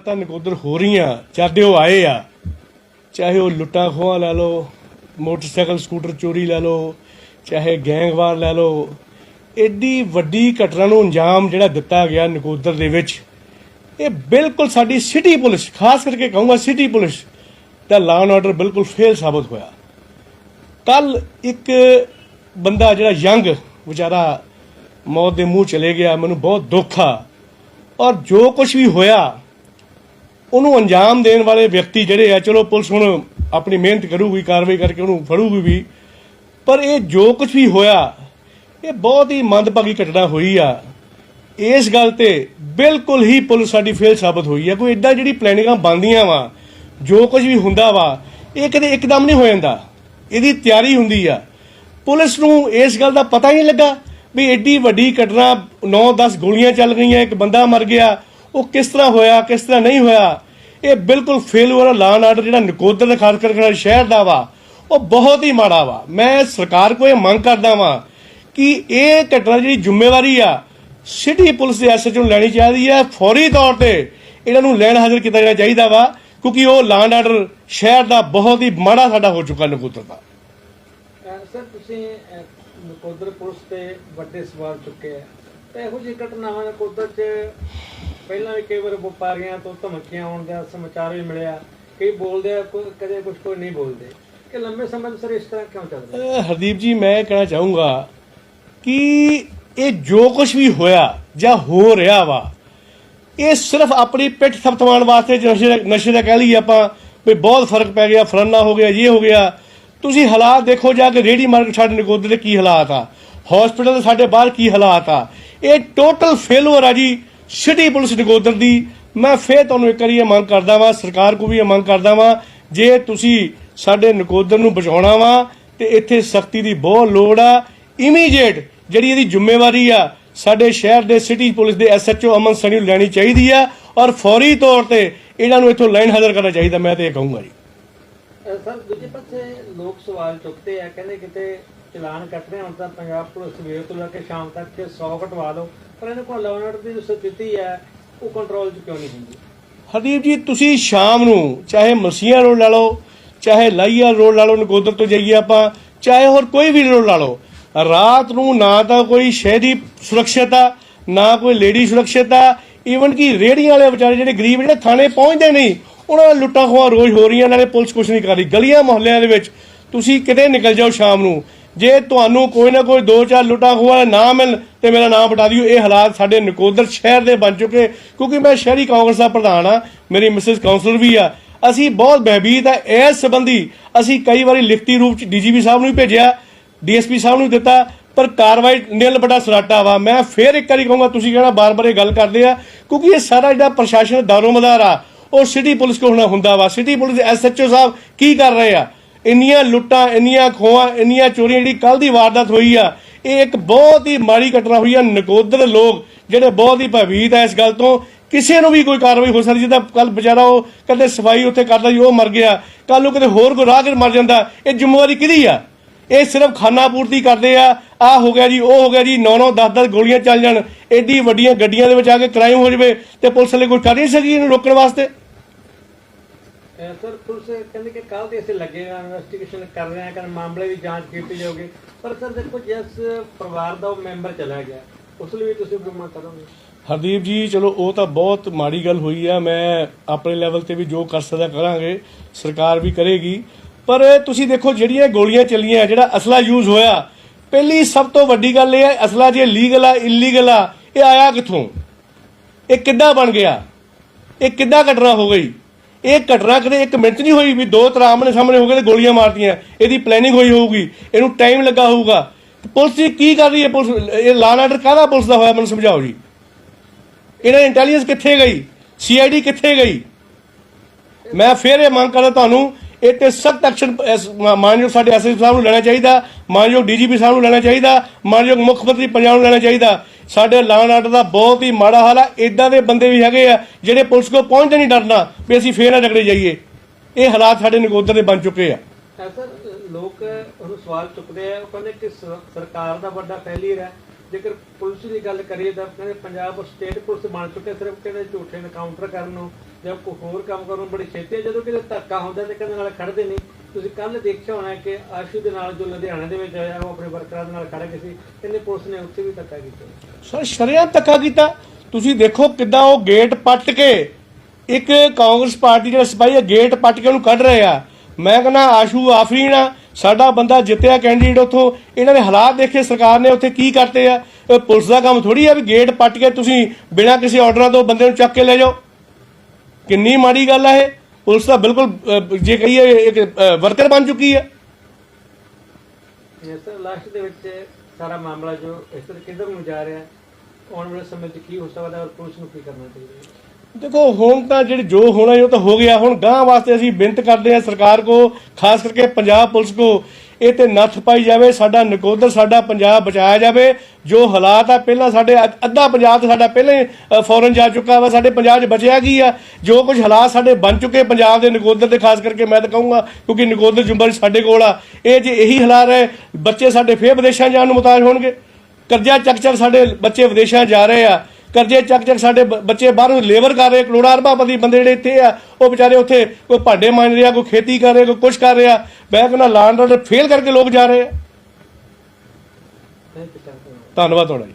ਤਾਂ ਨਕੋਦਰ ਹੋ ਰਹੀਆਂ ਚਾਹਦੇ ਉਹ ਆਏ ਆ। ਚਾਹੇ ਉਹ ਲੁੱਟਾਂ ਖੋਹਾਂ ਲੈ ਲਓ, ਮੋਟਰਸਾਈਕਲ, ਸਕੂਟਰ, ਚੋਰੀ ਲੈ ਲਓ, ਚਾਹੇ ਗੈਂਗਵਾਰ ਲੈ ਲਓ ਐਡੀ ਵੱਡੀ ਘਟਨਾ ਨੂੰ ਅੰਜਾਮ ਜਿਹੜਾ ਦਿੱਤਾ ਗਿਆ ਨਗੋਦਰ ਦੇ ਵਿੱਚ, ਇਹ ਬਿਲਕੁਲ ਸਾਡੀ ਸਿਟੀ ਪੁਲਿਸ, ਖਾਸ ਕਰਕੇ ਕਹੂੰਗਾ ਸਿਟੀ ਪੁਲਿਸ, ਦਾ ਲਾਅ ਐਂਡ ਆਰਡਰ ਬਿਲਕੁਲ ਫੇਲ ਸਾਬਤ ਹੋਇਆ। ਕੱਲ ਇੱਕ ਬੰਦਾ ਜਿਹੜਾ ਯੰਗ ਵਿਚਾਰਾ ਮੌਤ ਦੇ ਮੂੰਹ ਚਲੇ ਗਿਆ, ਮੈਨੂੰ ਬਹੁਤ ਦੁੱਖ ਆ, ਔਰ ਜੋ ਕੁਝ ਵੀ ਹੋਇਆ ਉਹਨੂੰ ਅੰਜਾਮ ਦੇਣ ਵਾਲੇ ਵਿਅਕਤੀ ਜਿਹੜੇ ਆ, ਚਲੋ ਪੁਲਿਸ ਹੁਣ ਆਪਣੀ ਮਿਹਨਤ ਕਰੂਗੀ, ਕਾਰਵਾਈ ਕਰਕੇ ਉਹਨੂੰ ਫੜੂਗੀ ਵੀ, ਪਰ ਇਹ ਜੋ ਕੁਝ ਵੀ ਹੋਇਆ, ਇਹ ਬਹੁਤ ਹੀ ਮੰਦਭਾਗੀ ਘਟਨਾ ਹੋਈ ਆ। ਇਸ ਗੱਲ ਤੇ ਬਿਲਕੁਲ ਹੀ ਪੁਲਿਸ ਸਾਡੀ ਫੇਲ ਸਾਬਤ ਹੋਈ ਆ। ਕੋਈ ਇਦਾਂ ਜਿਹੜੀ ਪਲੈਨਿੰਗਾਂ ਬਣਦੀਆਂ ਵਾ, ਜੋ ਕੁਝ ਵੀ ਹੁੰਦਾ ਵਾ, ਇਹ ਕਦੇ ਇੱਕਦਮ ਨਹੀਂ ਹੋ ਜਾਂਦਾ। ਇਹਦੀ ਤਿਆਰੀ ਹੁੰਦੀ ਆ। ਪੁਲਿਸ ਨੂੰ ਇਸ ਗੱਲ ਦਾ ਪਤਾ ਹੀ ਨਹੀਂ ਲੱਗਾ ਵੀ ਐਡੀ ਵੱਡੀ ਘਟਨਾ 9-10 ਗੋਲੀਆਂ ਚੱਲ ਗਈਆਂ, ਇੱਕ ਬੰਦਾ ਮਰ ਗਿਆ ਉਹ ਕਿਸ ਤਰ੍ਹਾਂ ਹੋਇਆ, ਕਿਸ ਤਰ੍ਹਾਂ ਨਹੀਂ ਹੋਇਆ, ਇਹ ਬਿਲਕੁਲ ਫੇਲੂਅਰ ਲਾਅ ਆਰਡਰ ਜਿਹੜਾ ਨਕੋਦਰ ਦਾ ਖਾਸ ਕਰਕੇ ਸ਼ਹਿਰ ਦਾ ਵਾ, ਉਹ ਬਹੁਤ ਹੀ ਮਾੜਾ ਵਾ। ਮੈਂ ਸਰਕਾਰ ਕੋਲ ਇਹ ਮੰਗ ਕਰਦਾ ਵਾਂ ਕਿ ਇਹ ਘਟਨਾ ਜਿਹੜੀ ਜ਼ਿੰਮੇਵਾਰੀ ਆ, ਸਿਟੀ ਪੁਲਿਸ ਦੇ ਐਸਐਚਓ ਨੂੰ ਲੈਣੀ ਚਾਹੀਦੀ ਹੈ ਫੌਰੀ ਤੌਰ ਤੇ ਇਹਨਾਂ ਨੂੰ ਲੈਣ ਹਾਜ਼ਰ ਕੀਤਾ ਜਾਣਾ ਚਾਹੀਦਾ ਵਾ, ਕਿਉਂਕਿ ਉਹ ਲਾਅ ਆਰਡਰ ਸ਼ਹਿਰ ਦਾ ਬਹੁਤ ਹੀ ਮਾੜਾ ਸਾਡਾ ਹੋ ਚੁੱਕਾ ਨਕੋਦਰ ਦਾ। ਸਰ, ਤੁਸੀਂ ਨਕੋਦਰ ਪੁਲਿਸ ਤੇ ਵੱਡੇ ਸਵਾਲ ਚੁੱਕੇ ਆ। ਇਹੋ ਜਿਹੀ ਘਟਨਾਵਾਂ ਨਕੋਦਰ 'ਚ ਪਹਿਲਾਂ ਵੀ ਕਈ ਵਾਰ ਵਪਾਰੀਆਂ ਤੋਂ ਧਮਕੀਆਂ ਆਉਣ ਦਾ ਸਮਾਚਾਰ ਵੀ ਮਿਲਿਆ। ਕਈ ਬੋਲਦੇ ਆ, ਕੋਈ- ਕਦੇ ਕੁਝ ਕੋਈ ਨਹੀਂ ਬੋਲਦੇ। ਕਿ ਲੰਬੇ ਸਮੇਂ ਤੋਂ ਸਰ ਇਸ ਤਰ੍ਹਾਂ ਕਿਉਂ ਚੱਲ ਰਿਹਾ? ਅਹ ਹਰਦੀਪ ਜੀ, ਮੈਂ ਕਹਿਣਾ ਚਾਹੂੰਗਾ ਕਿ ਇਹ ਜੋ ਕੁਝ ਵੀ ਹੋਇਆ ਜਾਂ ਹੋ ਰਿਹਾ ਵਾ, ਇਹ ਸਿਰਫ ਆਪਣੀ ਪਿੱਠ ਥਪਥਵਾਉਣ ਵਾਸਤੇ ਜੇ ਨਸ਼ੇ ਦਾ ਨਸ਼ੇ ਦਾ ਕਹਿ ਲਈਏ ਆਪਾਂ ਵੀ ਬਹੁਤ ਫ਼ਰਕ ਪੈ ਗਿਆ, ਫਲਾਨਾ ਹੋ ਗਿਆ ਇਹ ਹੋ ਗਿਆ। ਤੁਸੀਂ ਹਾਲਾਤ ਦੇਖੋ, ਜਾ ਕੇ ਰੇਹੜੀ ਮਾਰਕੀਟ ਸਾਡੇ ਨਕੋਦਰ ਦੇ ਕੀ ਹਾਲਾਤ ਆ? ਹਸਪੀਟਲ ਦੇ ਸਾਡੇ ਬਾਹਰ ਕੀ ਹਾਲਾਤ ਆ? ਇਹ ਟੋਟਲ ਫੇਲੂਅਰ ਆ ਜੀ ਸਿਟੀ ਪੁਲਿਸ ਨਕੋਦਰ ਦੀ। ਮੈਂ ਫੇਰ ਤੁਹਾਨੂੰ ਇੱਕ ਵਾਰੀ ਇਹ ਮੰਗ ਕਰਦਾ ਵਾਂ, ਸਰਕਾਰ ਕੋ ਵੀ ਇਹ ਮੰਗ ਕਰਦਾ ਵਾਂ, ਜੇ ਤੁਸੀਂ ਸਾਡੇ ਨਕੋਦਰ ਨੂੰ ਬਚਾਉਣਾ ਵਾ, ਤੇ ਇੱਥੇ ਸਖਤੀ ਦੀ ਬਹੁਤ ਲੋੜ ਆ। ਇਮੀਡੀਏਟ ਜਿਹੜੀ ਇਹਦੀ ਜ਼ਿੰਮੇਵਾਰੀ ਆ, ਸਾਡੇ ਸ਼ਹਿਰ ਦੇ ਸਿਟੀ ਪੁਲਿਸ ਦੇ ਐਸਐਚਓ ਅਮਨ ਸਨੀ ਨੂੰ ਲੈਣੀ ਚਾਹੀਦੀ ਆ, ਔਰ ਫੌਰੀ ਤੌਰ ਤੇ ਇਹਨਾਂ ਨੂੰ ਇੱਥੋਂ ਲਾਈਨ ਹਾਜ਼ਰ ਕਰਨਾ ਚਾਹੀਦਾ, ਮੈਂ ਤੇ ਇਹ ਕਹੂੰਗਾ ਜੀ। ਸਰ, ਦੂਜੇ ਪਾਸੇ ਲੋਕ ਸਵਾਲ ਚੁੱਕਦੇ ਆ, ਕਹਿੰਦੇ ਕਿਤੇ ਚਲਾਨ ਕੱਟ ਹੁਣ ਤਾਂ ਪੰਜਾਬ ਪੁਲਿਸ ਸਵੇਰ ਤੋਂ ਲੈ ਕੇ ਸ਼ਾਮ ਤੱਕ 100 ਕਟਵਾ ਲਓ ਪਰ ਇਹਨਾਂ ਕੋਲ ਲਾਅ ਦੀ ਸਥਿਤੀ ਹੈ, ਉਹ ਕੰਟਰੋਲ 'ਚ ਕਿਉਂ ਨਹੀਂ ਹੁੰਦੀ? ਹਰਦੀਪ ਜੀ, ਤੁਸੀਂ ਸ਼ਾਮ ਨੂੰ ਚਾਹੇ ਮਸੀਆਂ ਰੋਡ ਲਾ ਲਓ, ਚਾਹੇ ਲਾਈਆ ਰੋਡ ਲਾ ਲਓ, ਨਕੋਦਰ ਤੋਂ ਜਾਈਏ ਆਪਾਂ, ਚਾਹੇ ਹੋਰ ਕੋਈ ਵੀ ਰੋਡ ਲਾ ਲਓ, ਰਾਤ ਨੂੰ ਨਾ ਤਾਂ ਕੋਈ ਸ਼ਹਿਰੀ ਸੁਰੱਖਿਅਤ ਆ, ਨਾ ਕੋਈ ਲੇਡੀ ਸੁਰੱਖਿਅਤ ਆ ਈਵਨ ਕਿ ਰੇੜੀਆਂ ਵਾਲੇ ਵਿਚਾਰੇ ਜਿਹੜੇ ਗਰੀਬ ਜਿਹੜੇ ਥਾਣੇ ਪਹੁੰਚਦੇ ਨਹੀਂ, ਉਹਨਾਂ ਨਾਲ ਲੁੱਟਾਂ ਖੋਹਾਂ ਰੋਜ਼ ਹੋ ਰਹੀਆਂ, ਨਾਲੇ ਪੁਲਿਸ ਕੁਝ ਨਹੀਂ ਕਰ ਰਹੀ। ਗਲੀਆਂ ਮੁਹੱਲਿਆਂ ਦੇ ਵਿੱਚ ਤੁਸੀਂ ਕਿਤੇ ਨਿਕਲ ਜਾਓ ਸ਼ਾਮ ਨੂੰ ਜੇ ਤੁਹਾਨੂੰ ਕੋਈ ਨਾ ਕੋਈ ਦੋ ਚਾਰ ਲੁੱਟਾ ਖੋਆ ਨਾ ਮਿਲ ਤੇ ਮੇਰਾ ਨਾਮ ਬਟਾ ਦਿਓ, ਇਹ ਹਾਲਾਤ ਸਾਡੇ ਨਕੋਦਰ ਸ਼ਹਿਰ ਦੇ ਬਣ ਚੁੱਕੇ ਕਿਉਂਕਿ ਮੈਂ ਸ਼ਹਿਰੀ ਕਾਂਗਰਸ ਦਾ ਪ੍ਰਧਾਨ ਆ ਮੇਰੀ ਮਿਸਿਸ ਕਾਉਂਸਲਰ ਵੀ ਆ। ਅਸੀਂ ਬਹੁਤ ਬਹਿਬੀਤ ਆ, ਇਸ ਸੰਬੰਧੀ ਅਸੀਂ ਕਈ ਵਾਰੀ ਲਿਖਤੀ ਰੂਪ ਚ ਡੀਜੀਪੀ ਸਾਹਿਬ ਨੂੰ ਵੀ ਭੇਜਿਆ, ਡੀਐਸਪੀ ਸਾਹਿਬ ਨੂੰ ਦਿੱਤਾ, ਪਰ ਕਾਰਵਾਈ ਨਿਲ ਬੜਾ ਸਰਾਟਾ ਵਾ। ਮੈਂ ਫੇਰ ਇੱਕ ਵਾਰੀ ਕਹੂੰਗਾ, ਤੁਸੀਂ ਕਹਿਣਾ ਬਾਰ-ਬਾਰ ਇਹ ਗੱਲ ਕਰਦੇ ਆ, ਕਿਉਂਕਿ ਇਹ ਸਾਰਾ ਜਿਹੜਾ ਪ੍ਰਸ਼ਾਸਨ ਦਾਰੋਮਦਾਰ ਆ, ਉਹ ਸਿਟੀ ਪੁਲਿਸ ਕੋਲ ਹੁੰਦਾ ਵਾ। ਸਿਟੀ ਪੁਲਿਸ ਦੇ ਐਸਐਚਓ ਸਾਹਿਬ ਕੀ ਕਰ ਰਹੇ ਆ? ਇੰਨੀਆਂ ਲੁੱਟਾਂ, ਇੰਨੀਆਂ ਖੋਹਾਂ, ਇੰਨੀਆਂ ਚੋਰੀਆਂ, ਜਿਹੜੀ ਕੱਲ ਦੀ ਵਾਰਦਾਤ ਹੋਈ ਆ, ਇਹ ਇੱਕ ਬਹੁਤ ਹੀ ਮਾੜੀ ਘਟਨਾ ਹੋਈ ਆ, ਨਕੋਦਰ ਲੋਕ ਜਿਹੜੇ ਬਹੁਤ ਹੀ ਭਵੀਤ ਆ ਇਸ ਗੱਲ ਤੋਂ। ਕਿਸੇ ਨੂੰ ਵੀ ਕੋਈ ਕਾਰਵਾਈ ਹੋ ਸਕਦੀ, ਜਿੱਦਾਂ ਕੱਲ ਵਿਚਾਰਾ ਉਹ ਕਦੇ ਸਫ਼ਾਈ ਉੱਥੇ ਕਰਦਾ ਸੀ, ਉਹ ਮਰ ਗਿਆ। ਕੱਲ ਨੂੰ ਕਿਤੇ ਹੋਰ ਕੋਈ ਰਾਹਗੀਰ ਮਰ ਜਾਂਦਾ, ਇਹ ਜ਼ਿੰਮੇਵਾਰੀ ਕਿਹਦੀ ਆ? ਇਹ ਸਿਰਫ ਖਾਨਾ ਪੂਰਤੀ ਕਰਦੇ ਆ ਆ ਹੋ ਗਿਆ ਜੀ, ਉਹ ਹੋ ਗਿਆ ਜੀ 9-9 10-10 ਗੋਲੀਆਂ ਚੱਲ ਜਾਣ ਐਡੀ ਵੱਡੀਆਂ ਗੱਡੀਆਂ ਦੇ ਵਿੱਚ ਆ ਕੇ ਕ੍ਰਾਈਮ ਹੋ ਜਵੇ ਤੇ ਪੁਲਿਸ ਵਾਲੇ ਕੋਈ ਕਰ ਨਹੀਂ ਸਕੀ ਇਹਨੂੰ ਰੋਕਣ ਵਾਸਤੇ। ਸਰ, ਪੁਲਿਸ ਕਹਿੰਦੇ ਕਿ ਕੱਲ ਦੇ ਅਸੀਂ ਲੱਗੇ ਇਨਵੈਸਟੀਗੇਸ਼ਨ ਕਰ ਰਹੇ ਆ ਕਿ ਮਾਮਲੇ ਦੀ ਜਾਂਚ ਕੀਤੀ ਜਾਊਗੀ। ਪਰ ਸਰ, ਦੇਖੋ, ਜਿਸ ਪਰਿਵਾਰ ਦਾ ਉਹ ਮੈਂਬਰ ਚਲਾ ਗਿਆ, ਉਸ ਲਈ ਵੀ ਤੁਸੀਂ ਬੁਮਾ ਕਰੋਗੇ। ਹਰਦੀਪ ਜੀ, ਚਲੋ, ਉਹ ਤਾਂ ਬਹੁਤ ਮਾੜੀ ਗੱਲ ਹੋਈ ਆ। ਮੈਂ ਆਪਣੇ ਲੈਵਲ ਤੇ ਵੀ ਜੋ ਕਰ ਸਕਦਾ ਕਰਾਂਗੇ, ਸਰਕਾਰ ਵੀ ਕਰੇਗੀ। ਪਰ ਤੁਸੀਂ ਦੇਖੋ, ਜਿਹੜੀਆਂ ਗੋਲੀਆਂ ਚੱਲੀਆਂ, ਜਿਹੜਾ ਅਸਲਾ ਯੂਜ਼ ਹੋਇਆ, ਪਹਿਲੀ ਸਭ ਤੋਂ ਵੱਡੀ ਗੱਲ ਇਹ ਹੈ ਅਸਲਾ ਜੇ ਲੀਗਲ ਆ ਇਲੀਗਲ ਆ, ਇਹ ਆਇਆ ਕਿੱਥੋਂ? ਇਹ ਕਿੱਦਾਂ ਬਣ ਗਿਆ? ਇਹ ਕਿੱਦਾਂ ਘਟਨਾ ਹੋ ਗਈ? ਇਹ ਘਟਨਾ ਕਦੇ ਇੱਕ ਮਿੰਟ ਨਹੀਂ ਹੋਈ ਵੀ ਦੋ ਤਰ੍ਹਾਂ ਆਮਣੇ ਸਾਹਮਣੇ ਹੋ ਗਏ ਤੇ ਗੋਲੀਆਂ ਮਾਰਤੀਆਂ। ਇਹਦੀ ਪਲੈਨਿੰਗ ਹੋਈ ਹੋਊਗੀ। ਇਹਨੂੰ ਟਾਈਮ ਲੱਗਾ ਹੋਊਗਾ। ਪੁਲਿਸ ਜੀ ਕੀ ਕਰ ਰਹੀ ਹੈ ਪੁਲਿਸ? ਇਹ ਲਾਅ ਆਰਡਰ ਕਾਹਦਾ ਪੁਲਿਸ ਦਾ ਹੋਇਆ ਮੈਨੂੰ ਸਮਝਾਓ ਜੀ। ਇਹਨਾਂ ਇੰਟੈਲੀਜੈਂਸ ਕਿੱਥੇ ਗਈ? ਸੀਆਈਡੀ ਕਿੱਥੇ ਗਈ? ਮੈਂ ਫਿਰ ਇਹ ਮੰਗ ਕਰਦਾ ਤੁਹਾਨੂੰ ਇਹ ਤੇ ਸਖਤ ਐਕਸ਼ਨ ਮਾਨਯੋਗ ਸਾਡੇ ਐਸਐਸ ਸਾਹਿਬ ਨੂੰ ਲੈਣਾ ਚਾਹੀਦਾ, ਮਾਨਯੋਗ ਡੀਜੀਪੀ ਸਾਹਿਬ ਨੂੰ ਲੈਣਾ ਚਾਹੀਦਾ, ਮਾਨਯੋਗ ਮੁੱਖ ਮੰਤਰੀ ਪੰਜਾਬ ਨੂੰ ਲੈਣਾ ਚਾਹੀਦਾ। ਸਾਡੇ ਲਾਅ ਆਰਡਰ ਦਾ ਬਹੁਤ ਹੀ ਮਾੜਾ ਹਾਲ ਆ ਇਦਾਂ ਦੇ ਬੰਦੇ ਵੀ ਹੈਗੇ ਆ, ਜਿਹੜੇ ਪੁਲਿਸ ਕੋਲ ਪਹੁੰਚਦੇ ਨਹੀਂ ਡਰਨਾ, ਵੀ ਅਸੀਂ ਫੇਰ ਨਾ ਰਗੜੇ ਜਾਈਏ। ਇਹ ਹਾਲਾਤ ਸਾਡੇ ਨਗੋਦਰ ਦੇ ਬਣ ਚੁੱਕੇ ਆ। ਸਰ, ਲੋਕ ਉਹਨੂੰ ਸਵਾਲ ਚੁੱਕਦੇ ਆ, ਉਹ ਕਹਿੰਦੇ ਕਿ ਸਰਕਾਰ ਦਾ ਵੱਡਾ ਫੈਲੀਅਰ ਹੈ। ਜੇਕਰ ਪੁਲਿਸ ਦੀ ਗੱਲ ਕਰੀਏ ਤਾਂ ਕਹਿੰਦੇ ਪੰਜਾਬ ਸਟੇਟ ਪੁਲਿਸ ਬਣ ਚੁੱਕੇ ਸਿਰਫ ਕਹਿੰਦੇ ਝੂਠੇ ਐਨਕਾਊਂਟਰ ਕਰਨ ਨੂੰ। ਜਾਂ ਕੋਈ ਹੋਰ ਕੰਮ ਕਰਨ ਬੜੀ ਛੇਤੀ ਜਦੋਂ ਕਿਤੇ ਧੱਕਾ ਹੁੰਦਾ ਤੇ ਕਹਿੰਦੇ ਨਾਲ ਖੜਦੇ ਨਹੀਂ। ਤੁਸੀਂ ਕੱਲ ਦੇਖਿਆ ਹੋਣਾ ਕਿ ਆਸ਼ੂ ਦੇ ਨਾਲ ਜੋ ਲੁਧਿਆਣਾ ਦੇ ਵਿੱਚ ਆਇਆ, ਉਹ ਆਪਣੇ ਵਰਕਰਾਂ ਦੇ ਨਾਲ ਖੜੇ ਗਏ ਸੀ। ਕਹਿੰਦੇ ਪੁਲਿਸ ਨੇ ਉੱਥੇ ਵੀ ਧੱਕਾ ਕੀਤਾ। ਸਰ ਸ਼ਰਿਆਂ ਧੱਕਾ ਕੀਤਾ। ਤੁਸੀਂ ਦੇਖੋ ਕਿੱਦਾਂ ਉਹ ਗੇਟ ਪੱਟ ਕੇ ਇੱਕ ਕਾਂਗਰਸ ਪਾਰਟੀ ਦੇ ਸਿਪਾਹੀ ਇਹ ਗੇਟ ਪੱਟ ਕੇ ਉਹਨੂੰ ਕੱਢ ਰਹੇ ਆ। ਮੈਂ ਕਹਿੰਦਾ, ਆਸ਼ੂ ਆਫਰੀਨ ਆ ਸਾਡਾ ਬੰਦਾ ਜਿੱਤਿਆ ਕੈਂਡੀਡੇਟ ਉਥੋਂ। ਇਹਨਾਂ ਦੇ ਹਾਲਾਤ ਦੇਖੇ, ਸਰਕਾਰ ਨੇ ਉੱਥੇ ਕੀ ਕਰਤੇ ਆ? ਪੁਲਿਸ ਦਾ ਕੰਮ ਥੋੜੀ ਆ ਵੀ ਗੇਟ ਪੱਟ ਕੇ ਤੁਸੀਂ ਬਿਨਾਂ ਕਿਸੇ ਆਰਡਰਾਂ ਤੋਂ ਬੰਦੇ ਨੂੰ ਚੱਕ ਕੇ ਲੈ ਜਾਓ। ਕਿੰਨੀ ਮਾੜੀ ਗੱਲ ਆ ਇਹ? ਪੁਲਿਸ ਤਾਂ ਬਿਲਕੁਲ ਜੇ ਕਹੀਏ ਇੱਕ ਵਰਕਰ ਬਣ ਚੁੱਕੀ ਹੈ ਇਹ ਸਰ ਲਾਸਟ ਦੇ ਵਿੱਚ ਸਾਰਾ ਮਾਮਲਾ ਜੋ ਇਸ ਤਰ੍ਹਾਂ ਕਿੱਧਰ ਨੂੰ ਜਾ ਰਿਹਾ ਹੈ ਆਉਣ ਵਾਲੇ ਸਮੇਂ 'ਚ ਕੀ ਹੋ ਸਕਦਾ ਔਰ ਪੁਲਿਸ ਨੂੰ ਕੀ ਕਰਨਾ ਚਾਹੀਦਾ ਦੇਖੋ, ਹੁਣ ਤਾਂ ਜਿਹੜੀ ਜੋ ਹੋਣਾ ਸੀ ਉਹ ਤਾਂ ਹੋ ਗਿਆ। ਹੁਣ ਗਾਂ ਵਾਸਤੇ ਅਸੀਂ ਬੇਨਤ ਕਰਦੇ ਹਾਂ ਸਰਕਾਰ ਕੋ, ਖਾਸ ਕਰਕੇ ਪੰਜਾਬ ਪੁਲਿਸ ਕੋ, ਇਹ ਤੇ ਨੱਥ ਪਾਈ ਜਾਵੇ, ਸਾਡਾ ਨਕੋਦਰ, ਸਾਡਾ ਪੰਜਾਬ ਬਚਾਇਆ ਜਾਵੇ। ਜੋ ਹਾਲਾਤ ਆ, ਪਹਿਲਾਂ ਸਾਡੇ ਅੱਧਾ ਪੰਜਾਬ ਤਾਂ ਸਾਡਾ ਪਹਿਲਾਂ ਹੀ ਫੌਰਨ ਜਾ ਚੁੱਕਾ ਵਾ, ਸਾਡੇ ਪੰਜਾਬ 'ਚ ਬਚਿਆ ਕੀ ਆ? ਜੋ ਕੁਝ ਹਾਲਾਤ ਸਾਡੇ ਬਣ ਚੁੱਕੇ ਪੰਜਾਬ ਦੇ ਨਕੋਦਰ ਦੇ ਖਾਸ ਕਰਕੇ ਮੈਂ ਤਾਂ ਕਹੂੰਗਾ, ਕਿਉਂਕਿ ਨਕੋਦਰ ਜੁੰਬਲ ਸਾਡੇ ਕੋਲ ਆ। ਇਹ ਜੇ ਇਹੀ ਹਾਲਾਤ ਹੈ ਬੱਚੇ ਸਾਡੇ ਫੇਰ ਵਿਦੇਸ਼ਾਂ ਜਾਣ ਨੂੰ ਮੁਤਾਜ ਹੋਣਗੇ। ਕਰਜ਼ਾ ਚੱਕ ਚੱਕ ਸਾਡੇ ਬੱਚੇ ਵਿਦੇਸ਼ਾਂ ਜਾ ਰਹੇ ਆ। ਕਰਜ਼ੇ ਚੱਕ ਚੱਕ ਸਾਡੇ ਬੱਚੇ ਬਾਹਰੋਂ ਲੇਬਰ ਕਰ ਰਹੇ ਕਰੋੜਾਂ ਅਰਬਾਪਤੀ ਬੰਦੇ ਜਿਹੜੇ ਇੱਥੇ ਆ ਉਹ ਵਿਚਾਰੇ ਉੱਥੇ ਕੋਈ ਭਾਂਡੇ ਮਾਂਜ ਰਿਹਾ ਕੋਈ ਖੇਤੀ ਕਰ ਰਿਹਾ ਕੋਈ ਕੁਛ ਕਰ ਰਿਹਾ ਮੈਂ ਕਹਿੰਦਾ ਲਾਂਡ ਆਰਡਰ ਫੇਲ ਕਰਕੇ ਲੋਕ ਜਾ ਰਹੇ ਆ। ਧੰਨਵਾਦ ਤੁਹਾਡਾ ਜੀ।